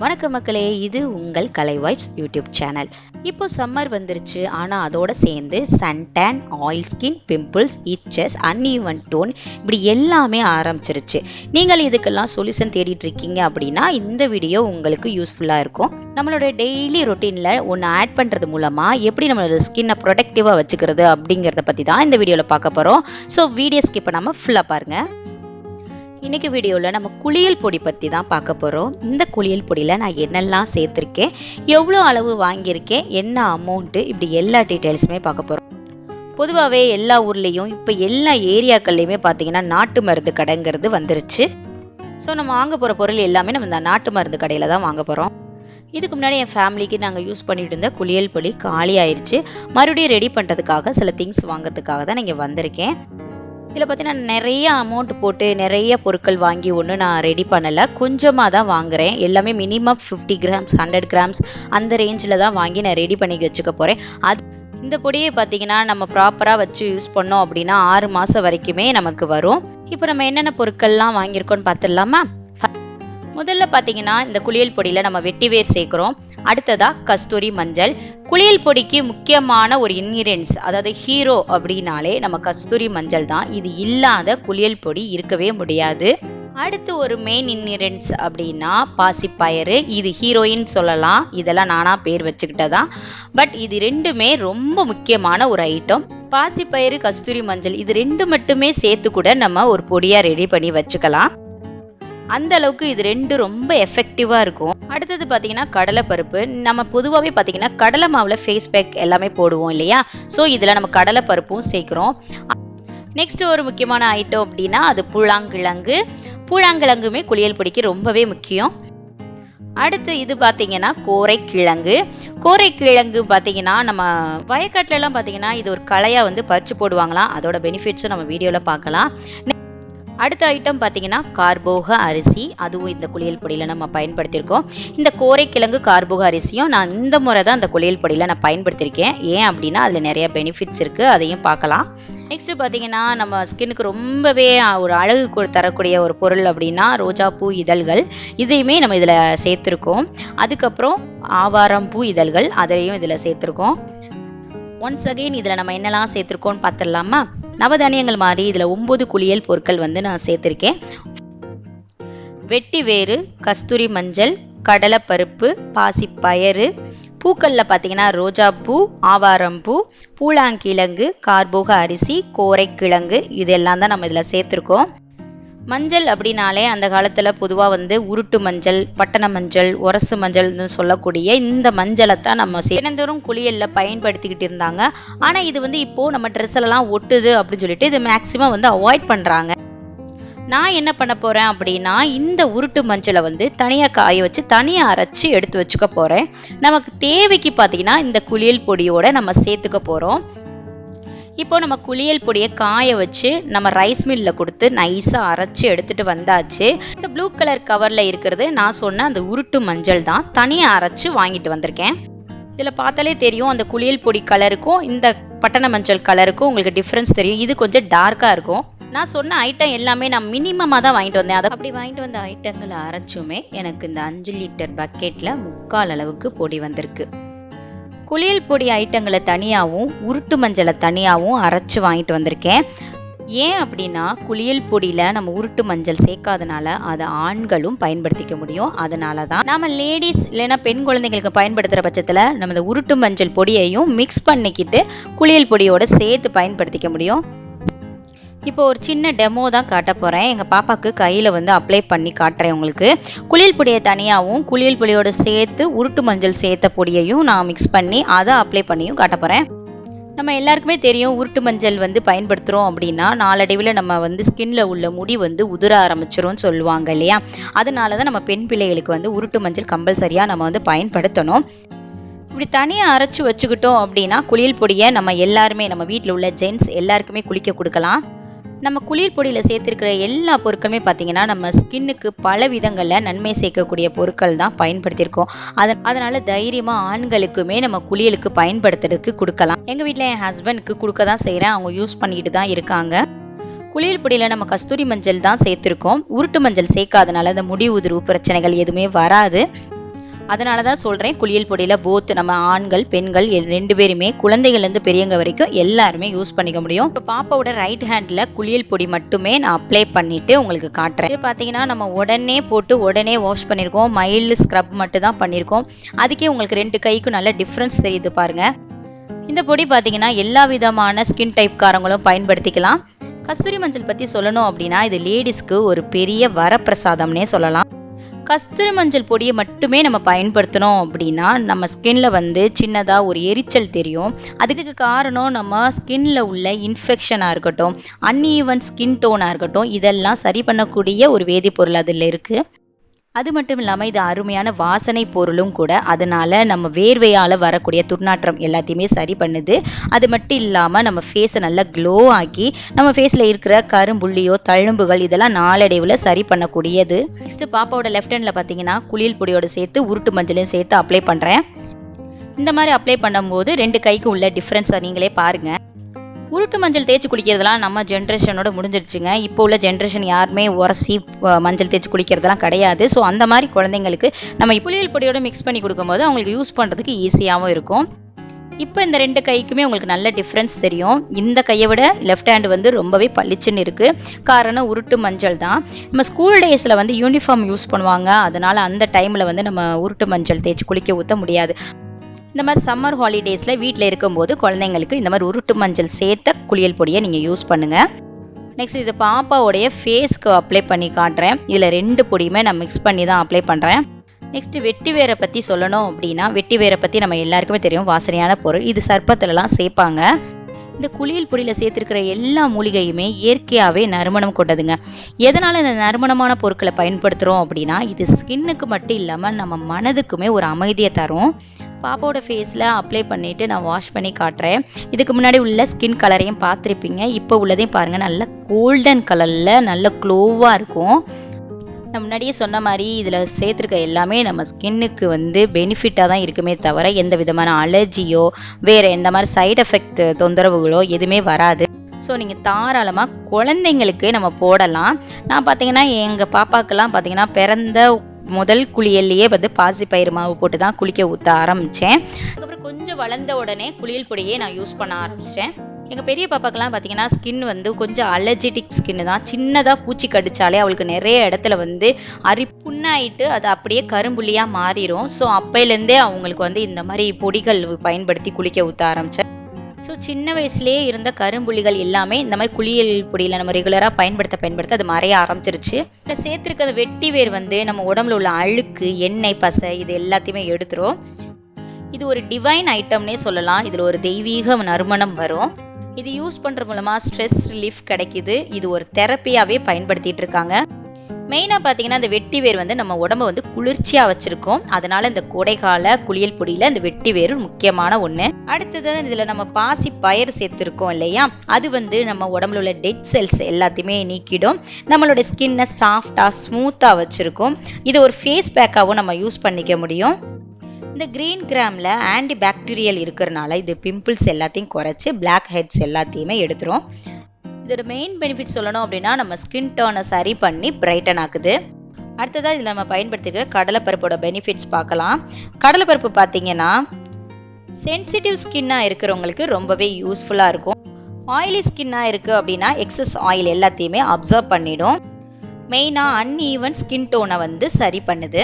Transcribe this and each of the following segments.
வணக்கம் மக்களே இது உங்கள் கலை வைப்ஸ் யூடியூப் சேனல். இப்போ சம்மர் வந்துருச்சு ஆனால் அதோட சேர்ந்து suntan oil skin pimples itches uneven tone இப்படி எல்லாமே ஆரம்பிச்சிருச்சு. நீங்கள் இதுக்கெல்லாம் சொல்யூஷன் தேடிட்டு இருக்கீங்க அப்படின்னா இந்த வீடியோ உங்களுக்கு யூஸ்ஃபுல்லாக இருக்கும். நம்மளோட டெய்லி ரொட்டீனில் ஒன்று ஆட் பண்ணுறது மூலமாக எப்படி நம்மளோட ஸ்கின்னை ப்ரொடக்டிவாக வச்சுக்கிறது அப்படிங்கிறத பற்றி தான் இந்த வீடியோவில் பார்க்க போகிறோம் ஸோ வீடியோ ஸ்கிப் பண்ணாமல் ஃபுல்லாக பாருங்கள் இன்னைக்கு வீடியோவில் நம்ம குளியல் பொடி பற்றி தான் பார்க்க போகிறோம் இந்த குளியல் பொடியில் நான் என்னெல்லாம் சேர்த்துருக்கேன் எவ்வளோ அளவு வாங்கியிருக்கேன் என்ன அமௌண்ட்டு இப்படி எல்லா டீட்டெயில்ஸுமே பார்க்க போகிறோம் பொதுவாகவே எல்லா ஊர்லேயும் இப்போ எல்லா ஏரியாக்கள்லையுமே பார்த்தீங்கன்னா நாட்டு மருந்து கடைங்கிறது வந்துருச்சு. ஸோ நம்ம வாங்க போகிற பொருள் எல்லாமே நம்ம இந்த நாட்டு மருந்து கடையில் தான் வாங்க போகிறோம் இதுக்கு முன்னாடி என் ஃபேமிலிக்கு நாங்கள் யூஸ் பண்ணிட்டு இருந்த குளியல் பொடி காலி ஆயிடுச்சு மறுபடியும் ரெடி பண்ணுறதுக்காக சில திங்ஸ் வாங்குறதுக்காக தான் நீங்கள் வந்திருக்கேன். இதில் பார்த்தீங்கன்னா நிறைய அமௌண்ட் போட்டு நிறைய பொருட்கள் வாங்கி ஒன்றும் நான் ரெடி பண்ணலை. கொஞ்சமாக தான் வாங்குகிறேன் எல்லாமே minimum fifty grams hundred grams அந்த ரேஞ்சில் தான் வாங்கி நான் ரெடி பண்ணி வச்சுக்க போகிறேன் அது இந்த பொடியை பார்த்தீங்கன்னா நம்ம ப்ராப்பராக வச்சு யூஸ் பண்ணோம் அப்படின்னா ஆறு மாதம் வரைக்குமே நமக்கு வரும். இப்போ நம்ம என்னென்ன பொருட்கள்லாம் வாங்கியிருக்கோம்னு பார்த்துடலாமா முதல்ல பார்த்தீங்கன்னா இந்த குளியல் பொடியில் நம்ம வெட்டிவேர் சேர்க்குறோம். அடுத்ததா கஸ்தூரி மஞ்சள். குளியல் பொடிக்கு முக்கியமான ஒரு இன்கிரியன்ஸ் அதாவது ஹீரோ அப்படின்னாலே நம்ம கஸ்தூரி மஞ்சள் தான். இது இல்லாத குளியல் பொடி இருக்கவே முடியாது. அடுத்து ஒரு மெயின் இன்கிரியன்ஸ் அப்படின்னா பாசிப்பயறு. இது ஹீரோயின் சொல்லலாம். இதெல்லாம் நானாக பேர் வச்சுக்கிட்டதா. பட் இது ரெண்டுமே ரொம்ப முக்கியமான ஒரு ஐட்டம் பாசிப்பயிறு கஸ்தூரி மஞ்சள் இது ரெண்டு மட்டுமே சேர்த்து கூட நம்ம ஒரு பொடியாக ரெடி பண்ணி வச்சுக்கலாம். அந்த அளவுக்கு இது ரெண்டு ரொம்ப எஃபெக்டிவாக இருக்கும். அடுத்தது பார்த்தீங்கன்னா கடலைப்பருப்பு நம்ம பொதுவாகவே பார்த்தீங்கன்னா கடலை மாவில் ஃபேஸ் பேக் எல்லாமே போடுவோம் இல்லையா? ஸோ இதில் நம்ம கடலைப்பருப்பும் சேர்க்குறோம். நெக்ஸ்ட் ஒரு முக்கியமான ஐட்டம் அப்படின்னா அது புழாங்கிழங்கு. புழாங்கிழங்குமே குளியல் பொடிக்கு ரொம்பவே முக்கியம். அடுத்து இது பார்த்தீங்கன்னா கோரைக்கிழங்கு. கோரைக்கிழங்கு பார்த்தீங்கன்னா நம்ம வயக்காட்டிலலாம் பார்த்தீங்கன்னா இது ஒரு களையாக வந்து பறிச்சு போடுவாங்களாம். அதோட பெனிஃபிட்ஸும் நம்ம வீடியோவில் பார்க்கலாம். அடுத்த ஐட்டம் பார்த்தீங்கன்னா கார்போக அரிசி. அதுவும் இந்த குளியல் பொடியில் நம்ம பயன்படுத்தியிருக்கோம். இந்த கோரைக்கிழங்கு கார்போக அரிசியும் நான் இந்த முறை தான் இந்த குளியல் பொடியில் நான் பயன்படுத்தியிருக்கேன். ஏன் அப்படின்னா அதில் நிறைய பெனிஃபிட்ஸ் இருக்குது அதையும் பார்க்கலாம். நெக்ஸ்ட் பார்த்தீங்கன்னா நம்ம ஸ்கின்னுக்கு ரொம்பவே ஒரு அழகு தரக்கூடிய ஒரு பொருள் அப்படின்னா ரோஜா பூ இதழ்கள். இதையுமே நம்ம இதில் சேர்த்துருக்கோம். அதுக்கப்புறம் ஆவாரம் பூ இதழ்கள். அதையும் இதில் சேர்த்துருக்கோம். ஒன்ஸ் அகெயின் இதில் நம்ம என்னெல்லாம் சேர்த்துருக்கோம்னு பார்த்துடலாமா? நவதானியங்கள் மாதிரி இதில் ஒம்பது குளியல் பொருட்கள் வந்து நான் சேர்த்துருக்கேன். வெட்டி வேறு கஸ்தூரி மஞ்சள் கடலைப்பருப்பு பாசிப்பயறு பூக்களில் பார்த்தீங்கன்னா ரோஜாப்பூ ஆவாரம்பூ ஆவாரம் பூ பூலாங்கிழங்கு கார்போக அரிசி கோரைக்கிழங்கு இதெல்லாம் தான் நம்ம இதில் சேர்த்துருக்கோம். மஞ்சள் அப்படின்னாலே அந்த காலத்தில் பொதுவாக வந்து உருட்டு மஞ்சள் பட்டண மஞ்சள் உரசு மஞ்சள்னு சொல்லக்கூடிய இந்த மஞ்சளை தான் நம்ம தினந்தோறும் குளியலில் பயன்படுத்திக்கிட்டு இருந்தாங்க. ஆனால் இது வந்து இப்போது நம்ம ட்ரெஸ்ஸெல்லாம் ஒட்டுது அப்படின்னு சொல்லிட்டு இது மேக்ஸிமம் வந்து அவாய்ட் பண்ணுறாங்க நான் என்ன பண்ண போகிறேன் அப்படின்னா இந்த உருட்டு மஞ்சளை வந்து தனியாக காய வச்சு தனியாக அரைச்சி எடுத்து வச்சுக்க போகிறேன் நமக்கு தேவைக்கு பார்த்தீங்கன்னா இந்த குளியல் பொடியோட நம்ம சேர்த்துக்க போகிறோம் இப்போ நம்ம குளியல் பொடியை காய வச்சு நம்ம ரைஸ் மில்லில் கொடுத்து நைஸாக அரைச்சி எடுத்துகிட்டு வந்தாச்சு. இந்த ப்ளூ கலர் கவரில் இருக்கிறது நான் சொன்ன அந்த உருட்டு மஞ்சள் தான். தனியாக அரைச்சி வாங்கிட்டு வந்திருக்கேன். இதில் பார்த்தாலே தெரியும் அந்த குளியல் பொடி கலருக்கும் இந்த பட்டண மஞ்சள் கலருக்கும் உங்களுக்கு டிஃப்ரென்ஸ் தெரியும். இது கொஞ்சம் டார்க்காக இருக்கும். நான் சொன்ன ஐட்டம் எல்லாமே நான் மினிமமாக தான் வாங்கிட்டு வந்தேன். அதை அப்படி வாங்கிட்டு வந்த ஐட்டங்களை அரைச்சுமே எனக்கு இந்த அஞ்சு லிட்டர் பக்கெட்டில் முக்கால் அளவுக்கு பொடி வந்திருக்கு. குளியல் பொடி ஐட்டங்களை தனியாகவும் உருட்டு மஞ்சளை தனியாகவும் அரைச்சி வாங்கிட்டு வந்திருக்கேன். ஏன் அப்படின்னா குளியல் பொடியில் நம்ம உருட்டு மஞ்சள் சேர்க்காதனால அதை ஆண்களும் பயன்படுத்திக்க முடியும். அதனால தான் நம்ம லேடிஸ் இல்லைன்னா பெண் குழந்தைங்களுக்கு பயன்படுத்துகிற பட்சத்தில் நம்ம இந்த உருட்டு மஞ்சள் பொடியையும் மிக்ஸ் பண்ணிக்கிட்டு குளியல் பொடியோடு சேர்த்து பயன்படுத்திக்க முடியும். இப்போ ஒரு சின்ன டெமோ தான் காட்ட போகிறேன் எங்கள் பாப்பாவுக்கு கையில் வந்து அப்ளை பண்ணி காட்டுறேன் உங்களுக்கு. குளியல் பொடியை தனியாகவும் குளியல் பொடியோட சேர்த்து உருட்டு மஞ்சள் சேர்த்த பொடியையும் நான் மிக்ஸ் பண்ணி அதை அப்ளை பண்ணியும் காட்ட போகிறேன் நம்ம எல்லாருக்குமே தெரியும் உருட்டு மஞ்சள் வந்து பயன்படுத்துகிறோம் அப்படின்னா நாளடைவில் நம்ம வந்து ஸ்கின்ல உள்ள முடி வந்து உதிர ஆரம்பிச்சிரும்னு சொல்லுவாங்க இல்லையா? அதனால தான் நம்ம பெண் பிள்ளைகளுக்கு வந்து உருட்டு மஞ்சள் கம்பல்சரியாக நம்ம வந்து பயன்படுத்தணும். இப்படி தனியாக அரைச்சி வச்சுக்கிட்டோம் அப்படின்னா குளியல் பொடியை நம்ம எல்லாருமே நம்ம வீட்டில் உள்ள ஜென்ட்ஸ் எல்லாருக்குமே குளிக்க கொடுக்கலாம். நம்ம குளிர் பொடியில் சேர்த்துருக்கிற எல்லா பொருட்களுமே பார்த்தீங்கன்னா நம்ம ஸ்கின்னுக்கு பல விதங்களில் நன்மை சேர்க்கக்கூடிய பொருட்கள் தான் பயன்படுத்தியிருக்கோம். அதன் அதனால் தைரியமாக ஆண்களுக்குமே நம்ம குளியலுக்கு பயன்படுத்துறதுக்கு கொடுக்கலாம். எங்கள் வீட்டில் என் ஹஸ்பண்டுக்கு கொடுக்க தான் செய்கிறேன் அவங்க யூஸ் பண்ணிக்கிட்டு தான் இருக்காங்க. குளியல் பொடியில் நம்ம கஸ்தூரி மஞ்சள் தான் சேர்த்துருக்கோம். உருட்டு மஞ்சள் சேர்க்காதனால இந்த முடி உதிர்வு பிரச்சனைகள் எதுவுமே வராது. அதனால தான் சொல்கிறேன் குளியல் பொடியில் போத் நம்ம ஆண்கள் பெண்கள் ரெண்டு பேருமே குழந்தைகள்லேருந்து பெரியவங்க வரைக்கும் எல்லாருமே யூஸ் பண்ணிக்க முடியும். இப்போ பாப்பாவோட ரைட் ஹேண்டில் குளியல் பொடி மட்டுமே நான் அப்ளை பண்ணிவிட்டு உங்களுக்கு காட்டுறேன். இது பார்த்தீங்கன்னா நம்ம உடனே போட்டு உடனே வாஷ் பண்ணியிருக்கோம் மைல்டு ஸ்க்ரப் மட்டும் தான் பண்ணியிருக்கோம் அதுக்கே உங்களுக்கு ரெண்டு கைக்கும் நல்ல டிஃப்ரென்ஸ் தெரியுது பாருங்கள் இந்த பொடி பார்த்தீங்கன்னா எல்லா விதமான ஸ்கின் டைப்காரங்களும் பயன்படுத்திக்கலாம். கஸ்தூரி மஞ்சள் பற்றி சொல்லணும் அப்படின்னா இது லேடிஸ்க்கு ஒரு பெரிய வரப்பிரசாதம்னே சொல்லலாம். கஸ்தூரி மஞ்சள் பொடியை மட்டுமே நம்ம பயன்படுத்தினோம் அப்படின்னா நம்ம ஸ்கின்ல வந்து சின்னதாக ஒரு எரிச்சல் தெரியும். அதுக்கு காரணம் நம்ம ஸ்கின்ல உள்ள இன்ஃபெக்ஷனாக இருக்கட்டும் அன்ஈவன் ஸ்கின் டோனாக இருக்கட்டும் இதெல்லாம் சரி பண்ணக்கூடிய ஒரு வேதிப்பொருள் அதில் இருக்குது அது மட்டும் இல்லாமல் இது அருமையான வாசனை பொருளும் கூட. அதனால் நம்ம வேர்வையால் வரக்கூடிய துர்நாற்றம் எல்லாத்தையுமே சரி பண்ணுது. அது மட்டும் இல்லாமல் நம்ம ஃபேஸை நல்லா க்ளோ ஆக்கி நம்ம ஃபேஸில் இருக்கிற கரும்புள்ளியோ தழும்புகள் இதெல்லாம் நாளடைவில் சரி பண்ணக்கூடியது. நெக்ஸ்ட்டு பாப்பாவோட லெஃப்ட் ஹேண்டில் பார்த்தீங்கன்னா குளியல் பொடியோடு சேர்த்து உருட்டு மஞ்சளையும் சேர்த்து அப்ளை பண்ணுறேன் இந்த மாதிரி அப்ளை பண்ணும்போது ரெண்டு கைக்கு உள்ள டிஃப்ரென்ஸை நீங்களே பாருங்கள் உருட்டு மஞ்சள் தேய்ச்சி குடிக்கிறதுலாம் நம்ம ஜென்ரேஷனோட முடிஞ்சிருச்சுங்க. இப்போ உள்ள ஜென்ரேஷன் யாருமே உரசி மஞ்சள் தேய்ச்சி குடிக்கிறதுலாம் கிடையாது. ஸோ அந்த மாதிரி குழந்தைங்களுக்கு நம்ம புளியல் பொடியோட மிக்ஸ் பண்ணி கொடுக்கும்போது அவங்களுக்கு யூஸ் பண்ணுறதுக்கு ஈஸியாகவும் இருக்கும். இப்போ இந்த ரெண்டு கைக்குமே உங்களுக்கு நல்ல டிஃப்ரென்ஸ் தெரியும். இந்த கையை விட லெஃப்ட் ஹேண்ட் வந்து ரொம்பவே பளிச்சுன்னு இருக்குது காரணம் உருட்டு மஞ்சள் தான். நம்ம ஸ்கூல் டேஸில் வந்து யூனிஃபார்ம் யூஸ் பண்ணுவாங்க. அதனால் அந்த டைமில் வந்து நம்ம உருட்டு மஞ்சள் தேய்ச்சி குளிக்க ஊற்ற முடியாது. இந்த மாதிரி சம்மர் ஹாலிடேஸில் வீட்டில் இருக்கும்போது குழந்தைங்களுக்கு இந்த மாதிரி உருட்டு மஞ்சள் சேர்த்த குளியல் பொடியை நீங்கள் யூஸ் பண்ணுங்கள் நெக்ஸ்ட் இது பாப்பாவுடைய ஃபேஸ்க்கு அப்ளை பண்ணி காட்டுறேன். இதில் ரெண்டு பொடியுமே நான் மிக்ஸ் பண்ணி தான் அப்ளை பண்ணுறேன் நெக்ஸ்ட் வெட்டி வேரை பற்றி சொல்லணும் அப்படின்னா வெட்டி வேரை பற்றி நம்ம எல்லாருக்குமே தெரியும். வாசனையான பொருள். இது சர்ப்பத்துலலாம் சேர்ப்பாங்க. இந்த குளியல் பொடியில் சேர்த்துருக்கிற எல்லா மூலிகையுமே இயற்கையாகவே நறுமணம் கொண்டதுங்க. எதனால் இந்த நறுமணமான பொருட்களை பயன்படுத்துகிறோம் அப்படின்னா இது ஸ்கின்னுக்கு மட்டும் இல்லாமல் நம்ம மனதுக்குமே ஒரு அமைதியை தரும். பாப்பாவோட ஃபேஸில் அப்ளை பண்ணிவிட்டு நான் வாஷ் பண்ணி காட்டுறேன். இதுக்கு முன்னாடி உள்ள ஸ்கின் கலரையும் பார்த்துருப்பீங்க. இப்போ உள்ளதையும் பாருங்கள் நல்ல கோல்டன் கலரில் நல்ல க்ளோவாக இருக்கும். நான் முன்னாடியே சொன்ன மாதிரி இதில் சேர்த்துருக்க எல்லாமே நம்ம ஸ்கின்னுக்கு வந்து பெனிஃபிட்டாக தான் இருக்குமே தவிர எந்த விதமான அலர்ஜியோ வேறு எந்த மாதிரி சைடு எஃபெக்ட் தொந்தரவுகளோ எதுவுமே வராது. ஸோ நீங்கள் தாராளமாக குழந்தைங்களுக்கு நம்ம போடலாம். நான் பார்த்தீங்கன்னா எங்கள் பாப்பாக்கெல்லாம் பார்த்தீங்கன்னா பிறந்த முதல் குளியல்லையே வந்து பாசிப்பயிறு மாவு போட்டு தான் குளிக்க ஊற்ற ஆரம்பித்தேன் அதுக்கப்புறம் கொஞ்சம் வளர்ந்த உடனே குளியல் பொடியே நான் யூஸ் பண்ண ஆரம்பிச்சிட்டேன். எங்கள் பெரிய பாப்பாக்கெல்லாம் பார்த்தீங்கன்னா ஸ்கின் வந்து கொஞ்சம் அலர்ஜெட்டிக் ஸ்கின்னு தான். சின்னதாக பூச்சி கடிச்சாலே அவளுக்கு நிறைய இடத்துல வந்து அரி புண்ணாயிட்டு அது அப்படியே கரும்புள்ளியாக மாறிடும் ஸோ அப்பையிலேருந்தே அவங்களுக்கு வந்து இந்த மாதிரி பொடிகள் பயன்படுத்தி குளிக்க ஊற்ற ஆரம்பித்தேன் சின்ன வயசுலேயே இருந்த கரும்புள்ளிகள் எல்லாமே இந்த மாதிரி குளியல் பொடியில் நம்ம ரெகுலராக பயன்படுத்த பயன்படுத்த அது மறைய ஆரம்பிச்சிருச்சு. இதில் சேர்த்துருக்கிற வெட்டி வேர் வந்து நம்ம உடம்புல உள்ள அழுக்கு எண்ணெய் பசை இது எல்லாத்தையுமே எடுத்துரும். இது ஒரு டிவைன் ஐட்டம்னே சொல்லலாம். இதில் ஒரு தெய்வீக நறுமணம் வரும். இது யூஸ் பண்ணுற மூலமாக ஸ்ட்ரெஸ் ரிலீஃப் கிடைக்குது. இது ஒரு தெரப்பியாகவே பயன்படுத்திகிட்டு இருக்காங்க. மெயினாக பார்த்தீங்கன்னா இந்த வெட்டி வேர் வந்து நம்ம உடம்பு வந்து குளிர்ச்சியாக வச்சுருக்கோம். அதனால் இந்த கோடைக்கால குளியல் பொடியில் இந்த வெட்டி வேர் முக்கியமான ஒன்று அடுத்தது இதில் நம்ம பாசி பயிர் சேர்த்துருக்கோம் இல்லையா? அது வந்து நம்ம உடம்புல உள்ள டெட் செல்ஸ் எல்லாத்தையுமே நீக்கிடும். நம்மளோட ஸ்கின்னை சாஃப்டாக ஸ்மூத்தாக வச்சுருக்கோம். இது ஒரு ஃபேஸ் பேக்காகவும் நம்ம யூஸ் பண்ணிக்க முடியும். இந்த கிரீன் கிராமில் ஆன்டி பாக்டீரியல் இருக்கிறனால இது பிம்பிள்ஸ் எல்லாத்தையும் குறைச்சி பிளாக் ஹெட்ஸ் எல்லாத்தையுமே எடுத்துரும். இதோட மெயின் பெனிஃபிட் சொல்லணும் அப்படின்னா நம்ம ஸ்கின் டோனை சரி பண்ணி பிரைட்டன் ஆக்குது. அடுத்ததாக இதில் நம்ம பயன்படுத்திக்கிற கடலைப்பருப்போட பெனிஃபிட்ஸ் பார்க்கலாம். கடலைப்பருப்பு பார்த்தீங்கன்னா சென்சிட்டிவ் ஸ்கின்னாக இருக்கிறவங்களுக்கு ரொம்பவே யூஸ்ஃபுல்லாக இருக்கும். ஆயிலி ஸ்கின்னாக இருக்குது அப்படின்னா எக்ஸஸ் ஆயில் எல்லாத்தையுமே அப்சர்வ் பண்ணிடும். மெயினாக அன்ஈவன் ஸ்கின் டோனை வந்து சரி பண்ணுது.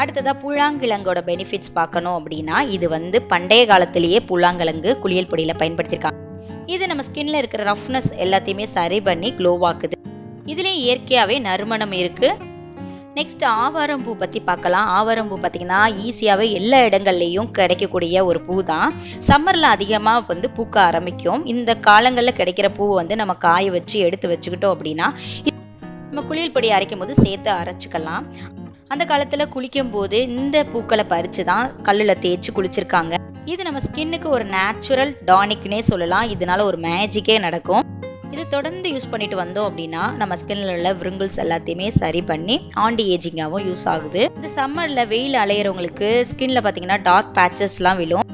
அடுத்ததாக புழாங்கிழங்கோட பெனிஃபிட்ஸ் பார்க்கணும் அப்படின்னா இது வந்து பண்டைய காலத்திலேயே புழாங்கிழங்கு குளியல் பொடியில் பயன்படுத்தியிருக்காங்க நம்ம ஸ்கின்ல இருக்கிற ரஃப்னஸ் எல்லாத்தையுமே சரி பண்ணி க்ளோவாக்குது இதுலேயும் இயற்கையாகவே நறுமணம் இருக்கு. நெக்ஸ்ட் ஆவாரம்பூ பற்றி பார்க்கலாம். ஆவாரம்பூ பார்த்தீங்கன்னா ஈஸியாகவே எல்லா இடங்கள்லையும் கிடைக்கக்கூடிய ஒரு பூ தான் சம்மரில் அதிகமாக வந்து பூக்க ஆரம்பிக்கும். இந்த காலங்களில் கிடைக்கிற பூவை வந்து நம்ம காய வச்சு எடுத்து வச்சுக்கிட்டோம் அப்படின்னா நம்ம குளியல் பொடி அரைக்கும் போது சேர்த்து அரைச்சிக்கலாம். அந்த காலத்தில் குளிக்கும் போது இந்த பூக்களை பறித்து தான் கல்லில் தேய்ச்சி குளிச்சிருக்காங்க. இது நம்ம ஸ்கின்னுக்கு ஒரு நேச்சுரல் டானிக்னே சொல்லலாம். இதனால ஒரு மேஜிக்கே நடக்கும். இது தொடர்ந்து யூஸ் பண்ணிட்டு வந்தோம் அப்படின்னா நம்ம ஸ்கின்ல உள்ள விருங்கிள்ஸ் எல்லாத்தையுமே சரி பண்ணி ஆண்டி ஏஜிங்காகவும் யூஸ் ஆகுது. இந்த சம்மர்ல வெயில் அலையிறவங்களுக்கு ஸ்கின்ல பார்த்தீங்கன்னா டார்க் பேச்சஸ்லாம் விழும்.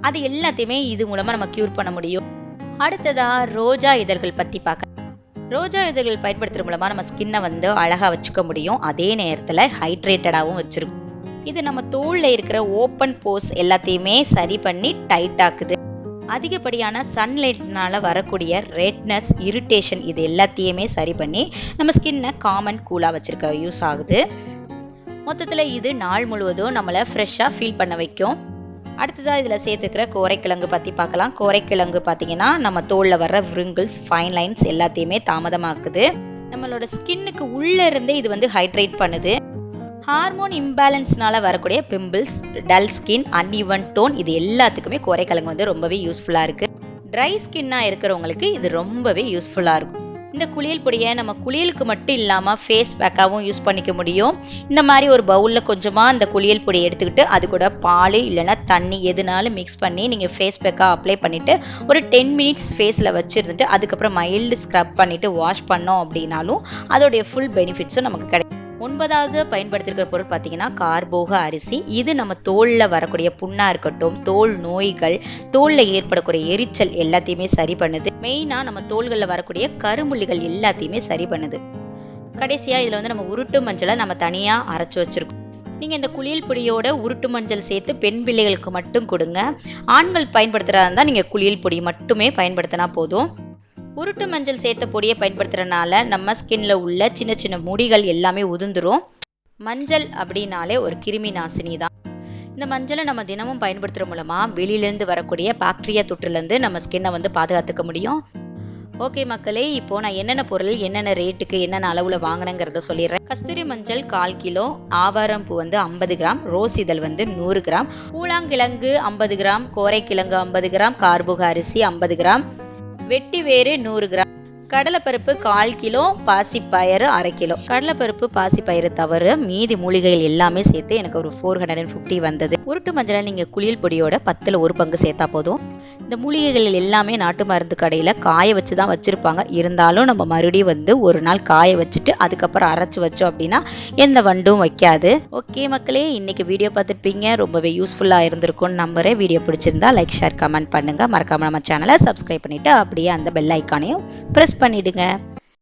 அது எல்லாத்தையுமே இது மூலமா நம்ம கியூர் பண்ண முடியும். அடுத்ததா ரோஜா இதழ்கள் பத்தி பார்க்க ரோஜா இதழ்கள் பயன்படுத்துறது மூலமா நம்ம ஸ்கின்னை வந்து அழகா வச்சுக்க முடியும். அதே நேரத்துல ஹைட்ரேட்டடாகவும் வச்சிருக்கும். இது நம்ம தோலில் இருக்கிற ஓப்பன் போஸ் எல்லாத்தையுமே சரி பண்ணி டைட் ஆக்குது. அதிகப்படியான சன்லைட்னால வரக்கூடிய ரெட்னஸ் இரிட்டேஷன் இது எல்லாத்தையுமே சரி பண்ணி நம்ம ஸ்கின்னை காமன் கூலாக வச்சுருக்க யூஸ் ஆகுது. மொத்தத்தில் இது நாள் முழுவதும் நம்மளை ஃப்ரெஷ்ஷாக ஃபீல் பண்ண வைக்கும். அடுத்ததாக இதில் சேர்த்துக்கிற கோரைக்கிழங்கு பற்றி பார்க்கலாம். கோரைக்கிழங்கு பார்த்தீங்கன்னா நம்ம தோலில் வர்ற விருங்கிள்ஸ் ஃபைன் லைன்ஸ் எல்லாத்தையுமே தாமதமாக்குது. நம்மளோட ஸ்கின்னுக்கு உள்ளே இருந்தே இது வந்து ஹைட்ரேட் பண்ணுது. ஹார்மோன் இம்பேலன்ஸ்னால வரக்கூடிய pimples dull skin uneven tone இது எல்லாத்துக்குமே கோரைக்கிழங்கு வந்து ரொம்பவே யூஸ்ஃபுல்லாக இருக்குது ட்ரை ஸ்கின்னாக இருக்கிறவங்களுக்கு இது ரொம்பவே யூஸ்ஃபுல்லாக இருக்கும். இந்த குளியல் பொடியை நம்ம குளியலுக்கு மட்டும் இல்லாமல் ஃபேஸ் பேக்காகவும் யூஸ் பண்ணிக்க முடியும். இந்த மாதிரி ஒரு பவுலில் கொஞ்சமாக இந்த குளியல் பொடியை எடுத்துக்கிட்டு அது கூட பால் இல்லைன்னா தண்ணி எதுனாலும் மிக்ஸ் பண்ணி நீங்கள் ஃபேஸ் பேக்காக அப்ளை பண்ணிவிட்டு ஒரு டென் மினிட்ஸ் ஃபேஸில் வச்சுருந்துட்டு அதுக்கப்புறம் மைல்டு ஸ்க்ரப் பண்ணிவிட்டு வாஷ் பண்ணோம் அப்படின்னாலும் அதோடைய ஃபுல் பெனிஃபிட்ஸும் நமக்கு கிடைக்கும். ஒன்பதாவது பயன்படுத்திருக்கிற பொருள் பார்த்தீங்கன்னா கார்போக அரிசி. இது நம்ம தோலில் வரக்கூடிய புண்ணாக இருக்கட்டும் தோல் நோய்கள் தோலில் ஏற்படக்கூடிய எரிச்சல் எல்லாத்தையுமே சரி பண்ணுது. மெயினாக நம்ம தோள்களில் வரக்கூடிய கருமுள்ளிகள் எல்லாத்தையுமே சரி பண்ணுது. கடைசியாக இதில் வந்து நம்ம உருட்டு மஞ்சளை நம்ம தனியாக அரைச்சி வச்சுருக்கோம். நீங்கள் இந்த குளியல் பொடியோட உருட்டு மஞ்சள் சேர்த்து பெண் பிள்ளைகளுக்கு மட்டும் கொடுங்க. ஆண்கள் பயன்படுத்துகிறதா இருந்தால் நீங்கள் குளியல் பொடி மட்டுமே பயன்படுத்தினா போதும். உருட்டு மஞ்சள் சேர்த்த பொடியை பயன்படுத்துறதுனால நம்ம ஸ்கின்ல உள்ள சின்ன சின்ன முடிகள் எல்லாமே உதிர்ந்துரும். மஞ்சள் அப்படின்னாலே ஒரு கிருமி நாசினி தான். இந்த மஞ்சளை நம்ம தினமும் பயன்படுத்துகிற மூலமா வெளியிலேருந்து வரக்கூடிய பாக்டீரியா தொற்றுலேருந்து நம்ம ஸ்கின்னை வந்து பாதுகாத்துக்க முடியும். ஓகே மக்களே இப்போ நான் என்னென்ன பொருள் என்னென்ன ரேட்டுக்கு என்னென்ன அளவில் வாங்கினேங்கிறத சொல்லிடுறேன். கஸ்தூரி மஞ்சள் கால் கிலோ ஆவாரம் பூ வந்து ஐம்பது கிராம் ரோஸ் இதழ் வந்து நூறு கிராம் பூலாங்கிழங்கு ஐம்பது கிராம் கோரைக்கிழங்கு ஐம்பது கிராம் கார்போக அரிசி ஐம்பது கிராம் வெட்டி வேறு நூறு கிராம். கடலைப்பருப்பு கால் கிலோ பாசிப்பயிறு அரை கிலோ. கடலைப்பருப்பு பாசிப்பயிறு தவிர மீதி மூலிகைகள் எல்லாமே சேர்த்து எனக்கு ஒரு ஃபோர் ஹண்ட்ரட் அண்ட் ஃபிஃப்டி வந்தது. உருட்டு மஞ்சள் நீங்கள் குளியல் பொடியோட பத்தில் ஒரு பங்கு சேர்த்தா போதும். இந்த மூலிகைகள் எல்லாமே நாட்டு மருந்து கடையில் காய வச்சு தான் வச்சுருப்பாங்க. இருந்தாலும் நம்ம மறுபடியும் வந்து ஒரு நாள் காய வச்சுட்டு அதுக்கப்புறம் அரைச்சி வச்சோம் அப்படின்னா எந்த வண்டும் வைக்காது. ஓகே மக்களே இன்னைக்கு வீடியோ பார்த்துருப்பீங்க. ரொம்பவே யூஸ்ஃபுல்லாக இருந்திருக்கும்னு நம்புறேன். வீடியோ பிடிச்சிருந்தா லைக் ஷேர் கமெண்ட் பண்ணுங்கள் மறக்காமல் நம்ம சேனலை சப்ஸ்கிரைப் பண்ணிவிட்டு அப்படியே அந்த பெல் ஐக்கானையும் ப்ரெஸ் பண்ணிவிடுங்க